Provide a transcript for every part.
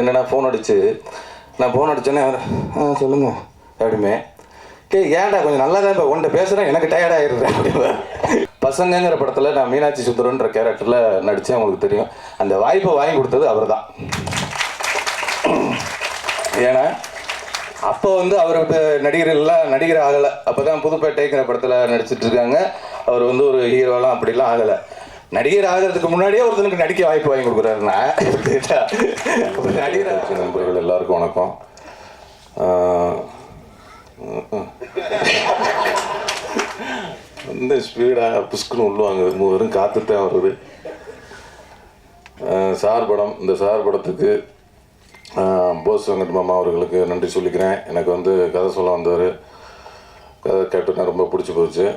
என்னடா ஃபோன் அடிச்சு நான் ஃபோன் அடிச்சோன்னே ஆ சொல்லுங்க அப்படிமே. கே ஏன்டா கொஞ்சம் நல்லா தான் இப்போ உன்ட்ட பேசுகிறேன் எனக்கு டயர்டாகிடுறேன் ஆயிடுறேன் பசங்கங்கிற படத்தில் நான் மீனாட்சி சுந்தரன்ற கேரக்டரில் நடித்தேன் உங்களுக்கு தெரியும். அந்த வாய்ப்பை வாங்கி கொடுத்தது அவர் தான் ஏன்னா அப்போ வந்து அவர் இப்ப நடிகர்கள்லாம் நடிகர் ஆகலை. அப்போ தான் புதுப்பேட்டைங்கிற படத்தில் நடிச்சிட்டு இருக்காங்க. அவர் வந்து ஒரு ஹீரோலாம் அப்படிலாம் ஆகலை. நடிகர் ஆகிறதுக்கு முன்னாடியே ஒருத்தனுக்கு நடிக்க வாய்ப்பு வாங்கி கொடுக்குறாருன்னா நடிகர் நண்பர்கள் எல்லாருக்கும் வணக்கம். இந்த ஸ்பீடாக புஷ்குன்னு உள்ளுவாங்க. வெறும் காற்று வருது. சார் படம். இந்த சார் படத்துக்கு போஸ் வெங்கட் மாமா அவர்களுக்கு நன்றி சொல்லிக்கிறேன். எனக்கு வந்து கதை சொல்ல வந்தவர். கதை கேட்டு ரொம்ப பிடிச்சி போச்சு.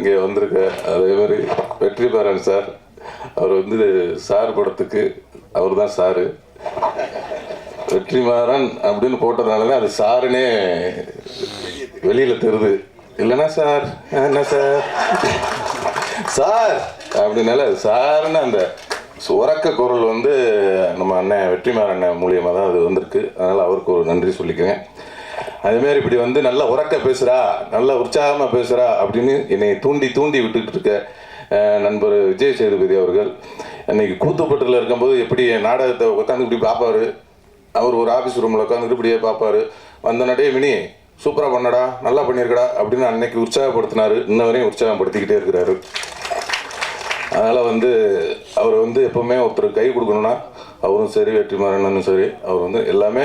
இங்கே வந்திருக்க. அதே மாதிரி வெற்றி பாரன் சார். அவர் வந்து சார் படத்துக்கு அவர் தான் சாரு. வெற்றிமாறன் அப்படின்னு போட்டதுனால தான் அது சாருனே வெளியில் தெரியுது. இல்லைன்னா சார் என்ன சார்? சார்! அப்படின்னால சாருன்னு அந்த உறக்க குரல் வந்து நம்ம அண்ணன் வெற்றிமாறன் மூலியமாக தான் அது வந்திருக்கு. அதனால் அவருக்கு ஒரு நன்றி சொல்லிக்கிறேன். அதுமாரி இப்படி வந்து நல்லா உறக்க பேசுகிறா நல்லா உற்சாகமாக பேசுகிறா அப்படின்னு என்னை தூண்டி தூண்டி விட்டுக்கிட்டு இருக்க நண்பர் விஜய் சேதுபதி அவர்கள். அன்னைக்கு கூத்துப்பட்டில் இருக்கும்போது எப்படி நாடகத்தை உட்காந்து இப்படி பார்ப்பாரு அவர் ஒரு ஆஃபீஸ் ரூமில் உட்காந்துட்டு இப்படியே பார்ப்பாரு வந்த நடே மினி சூப்பராக பண்ணடா நல்லா பண்ணியிருக்கடா அப்படின்னு அன்னைக்கு உற்சாகப்படுத்தினாரு. இன்ன வரையும் உற்சாகப்படுத்திக்கிட்டே இருக்கிறாரு. அதனால் வந்து அவர் வந்து எப்போவுமே ஒருத்தர் கை கொடுக்கணும்னா அவரும் சரி வெற்றிமாறனும் சரி அவர் வந்து எல்லாமே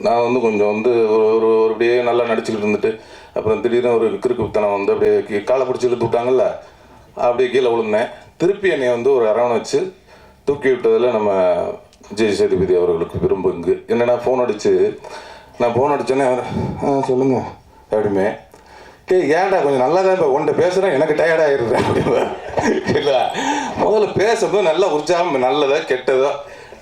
நான் வந்து கொஞ்சம் வந்து ஒரு ஒரு ஒரு அப்படியே நல்லா நடிச்சுக்கிட்டு இருந்துட்டு அப்புறம் திடீர்னு ஒரு கிறுக்குத்தனம் வந்து அப்படியே காலை பிடிச்சி இழுத்து விட்டாங்கல்ல அப்படியே கீழே விழுந்தேன். திருப்பி என்னை வந்து ஒரு அரவணை வச்சு தூக்கி விட்டதில் நம்ம விஜய் சேதுபதி அவர்களுக்கு விரும்புங்க என்னென்னா ஃபோன் அடிச்சு? நான் ஃபோன் அடிச்சோன்னே அவர் ஆ சொல்லுங்க அப்படிமே டே ஏன்டா கொஞ்சம் நல்லா தான் இப்போ உன்ட்ட பேசுகிறேன் எனக்கு டயர்ட் ஆயிடுறேன் இல்லை முதல்ல பேசும்போது நல்லா உற்சாகம் நல்லதோ கெட்டதோ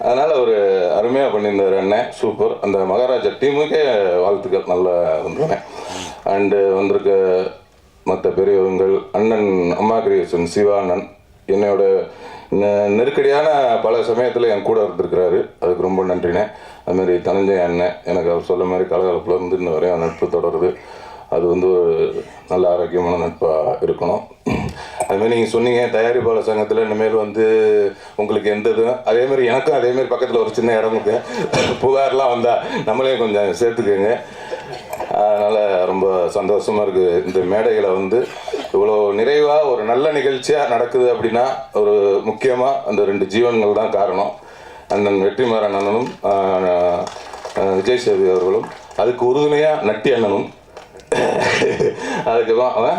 அதனால் ஒரு அருமையாக பண்ணியிருந்தார் அண்ணன் சூப்பர் அந்த மகாராஜா டீமுக்கே வாழ்த்துக்கள். நல்லா வந்துருவேன் அண்டு வந்திருக்க மற்ற பெரியவங்கள் அண்ணன் அம்மா கிரியேஷன் சிவா அண்ணன் என்னோட நெ- நெருக்கடியான பல சமயத்தில் என் கூட இருந்திருக்கிறாரு. அதுக்கு ரொம்ப நன்றிண்ணே. அதுமாரி தனஞ்சய அண்ணன் எனக்கு அவர் சொல்ல மாதிரி கலகலப்பில் இருந்து இன்ன வரையும் நட்பு தொடருது. அது வந்து ஒரு நல்ல ஆரோக்கியமான நட்பாக இருக்கணும். அதுமாரி நீங்கள் சொன்னீங்க தயாரிப்பாளர் சங்கத்தில் இனிமேல் வந்து உங்களுக்கு எந்த இதுவும் அதேமாதிரி எனக்கும் அதேமாரி பக்கத்தில் ஒரு சின்ன இடம் இருக்கு. புகார்லாம் வந்தால் நம்மளே கொஞ்சம் சேர்த்துக்கோங்க. அதனால் ரொம்ப சந்தோஷமாக இருக்குது இந்த மேடைகளை வந்து இவ்வளோ நிறைவாக ஒரு நல்ல நிகழ்ச்சியாக நடக்குது அப்படின்னா ஒரு முக்கியமாக அந்த ரெண்டு ஜீவன்கள் தான் காரணம். அண்ணன் வெற்றிமாறன் அண்ணனும் விஜய் சேது அவர்களும். அதுக்கு உறுதுணையாக நட்டி அண்ணனும். அதுக்கப்புறம் அவன்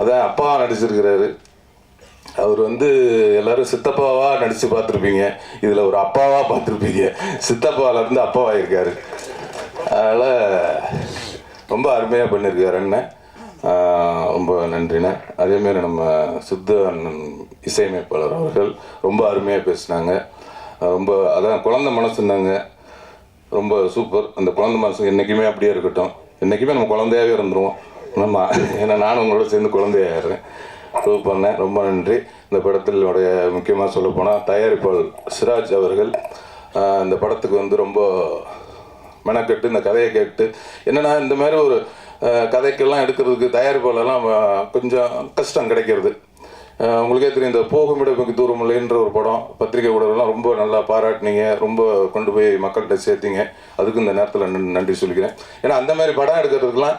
அதான் அப்பா நடிச்சிருக்கிறாரு. அவர் வந்து எல்லாரும் சித்தப்பாவா நடிச்சு பார்த்துருப்பீங்க. இதில் ஒரு அப்பாவா பார்த்துருப்பீங்க. சித்தப்பாவிலேருந்து அப்பாவா இருக்காரு அதனால் ரொம்ப அருமையாக பண்ணியிருக்காரு அண்ணன். ரொம்ப நன்றிண்ணே. அதேமாரி நம்ம சித்த அண்ணன் இசையமைப்பாளர் அவர்கள் ரொம்ப அருமையாக பேசினாங்க. ரொம்ப அதான் குழந்த மனசுன்னாங்க. ரொம்ப சூப்பர். அந்த குழந்த மனசு என்றைக்குமே அப்படியே இருக்கட்டும். என்றைக்குமே நம்ம குழந்தையாகவே இருந்துருவோம். ஆமாம் ஏன்னா நானும் உங்களோட சேர்ந்து குழந்தையாகிறேன் பண்ணேன். ரொம்ப நன்றி. இந்த படத்தினுடைய முக்கியமாக சொல்லப்போனால் தயாரிப்பாளர் சிராஜ் அவர்கள் இந்த படத்துக்கு வந்து ரொம்ப மெனக்கெட்டு இந்த கதையை கேட்டு என்னன்னா இந்த மாதிரி ஒரு கதைக்கெல்லாம் எடுக்கிறதுக்கு தயாரிப்பாளெல்லாம் கொஞ்சம் கஷ்டம் கிடைக்கிறது. உங்களுக்கே தெரியும் இந்த போகும் மிக தூரம் இல்லைன்ற ஒரு படம் பத்திரிகை ஊடகம்லாம் ரொம்ப நல்லா பாராட்டினீங்க ரொம்ப கொண்டு போய் மக்கள்கிட்ட சேர்த்திங்க. அதுக்கு இந்த நேரத்தில் நன்றி சொல்லிக்கிறேன். ஏன்னா அந்த மாதிரி படம் எடுக்கிறதுக்கெல்லாம்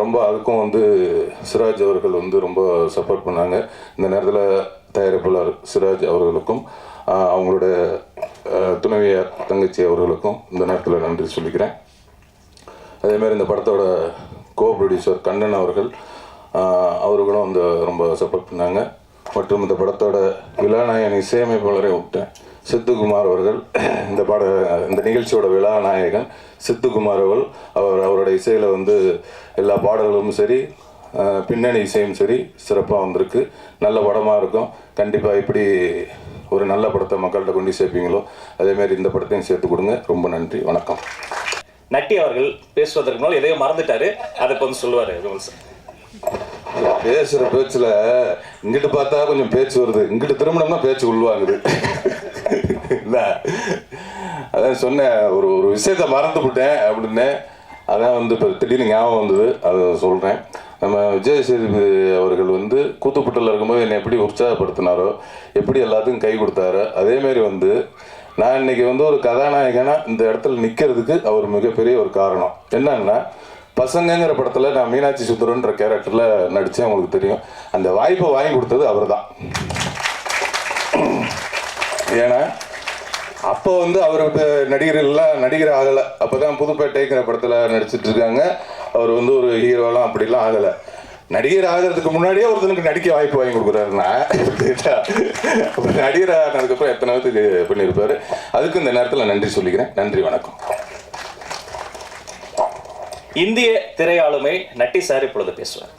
ரொம்ப அதுக்கும் வந்து சிராஜ் அவர்கள் வந்து ரொம்ப சப்போர்ட் பண்ணாங்க. இந்த நேரத்தில் தயாரிப்பாளர் சிராஜ் அவர்களுக்கும் அவங்களோட துணைவியார் தங்கச்சி அவர்களுக்கும் இந்த நேரத்தில் நன்றி சொல்லிக்கிறேன். அதேமாதிரி இந்த படத்தோட கோ ப்ரொடியூசர் கண்ணன் அவர்கள் அவர்களும் வந்து ரொம்ப சப்போர்ட் பண்ணாங்க. மற்றும் இந்த படத்தோட விழாநாயகன் இசையமைப்பாளரை விட்டேன் சித்துக்குமார் அவர்கள் இந்த பாட இந்த நிகழ்ச்சியோட விழாநாயகன் சித்துக்குமார் அவர்கள் அவர் அவரோட இசையில் வந்து எல்லா பாடல்களும் சரி பின்னணி இசையும் சரி சிறப்பாக வந்திருக்கு. நல்ல படமாக இருக்கும். கண்டிப்பாக இப்படி ஒரு நல்ல படத்தை மக்கள்கிட்ட கொண்டு சேர்ப்பீங்களோ அதேமாரி இந்த படத்தையும் சேர்த்து கொடுங்க. ரொம்ப நன்றி. வணக்கம். நட்டி அவர்கள் பேசுவதற்கு முன்னால் எதையோ மறந்துட்டாரு. அதை இப்போ வந்து சொல்லுவாரு பேசுற பேச்சுல இங்கிட்டு பார்த்தா கொஞ்சம் பேச்சு வருது. இங்கிட்டு திரும்பினோம்னா பேச்சு உள்வாங்குது. இல்ல. அதான் சொன்னேன் ஒரு ஒரு விஷயத்த மறந்து விட்டேன் அப்படின்னு. அதான் வந்து இப்போ திடீர்னு ஞாபகம் வந்தது அதை சொல்கிறேன் நம்ம விஜய் சேதுபதி அவர்கள் வந்து கூத்துப்பட்டில் இருக்கும்போது என்னை எப்படி உற்சாகப்படுத்தினாரோ எப்படி எல்லாத்துக்கும் கை கொடுத்தாரோ அதேமாரி வந்து நான் இன்னைக்கு வந்து ஒரு கதாநாயகனா இந்த இடத்துல நிற்கிறதுக்கு அவர் மிகப்பெரிய ஒரு காரணம். என்னன்னா பசங்கங்கிற படத்தில் நான் மீனாட்சி சுந்தரன்ற கேரக்டரில் நடித்தேன் உங்களுக்கு தெரியும். அந்த வாய்ப்பை வாங்கி கொடுத்தது அவர் தான் ஏன்னா அப்போ வந்து அவர் நடிகர் நடிகர்கள்லாம் நடிகர் ஆகலை அப்போ தான் புதுப்பேட்டைங்கிற படத்தில் நடிச்சிட்டு இருக்காங்க அவர் வந்து ஒரு ஹீரோலாம் அப்படிலாம் ஆகலை. நடிகர் ஆகிறதுக்கு முன்னாடியே ஒருத்தனுக்கு நடிக்க வாய்ப்பு வாங்கி கொடுக்குறாருன்னா நடிகர் ஆனதுக்கப்புறம் எத்தனை பேத்துக்கு பண்ணியிருப்பாரு? அதுக்கு இந்த நேரத்தில் நன்றி சொல்லிக்கிறேன். நன்றி வணக்கம். இந்திய திரையாளுமை நட்டி சார் இப்பொழுது பேசுவார்.